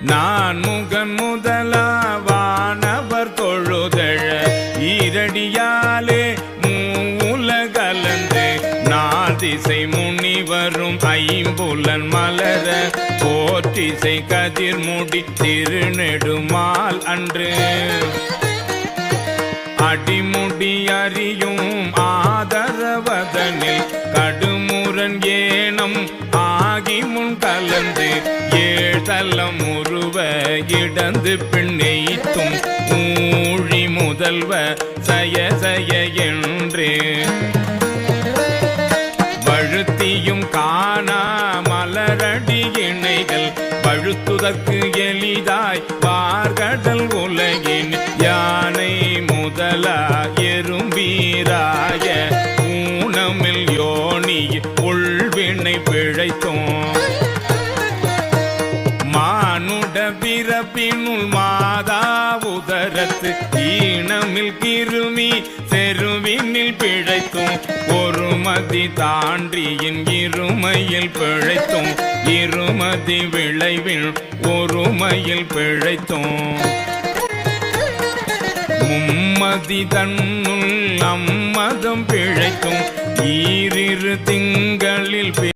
நான் முகன் முதலாவானவர் தொழுதழ ஈரடியாலே மூலகலந்து நான் திசை முனிவரும் ஐம்புலன் மலர போற்றிசை கதிர் முடி திருநெடுமால் அன்று. அடிமுடி அறியும் கலந்து ஏழலம் உருவ இடந்து பிணைத்தும் ஊழி முதல்வ சய சய என்று. வழுத்தியும் காணா மலரடி இணைகள் பழுத்துதற்கு எளிதாய் பார்கடல் உலகின் யானை முதலா எறும்பீராய மானுட மாதா உதரத்து ஈனமில் கிருமி செருவினில் பிழைத்தும் ஒரு மதி தாண்டியின் இருமையில் பிழைத்தும் இருமதி விளைவில் ஒருமையில் பிழைத்தோம். மும்மதி தன்னுள் அம்மதம் பிழைக்கும் ஈரிரு திங்களில்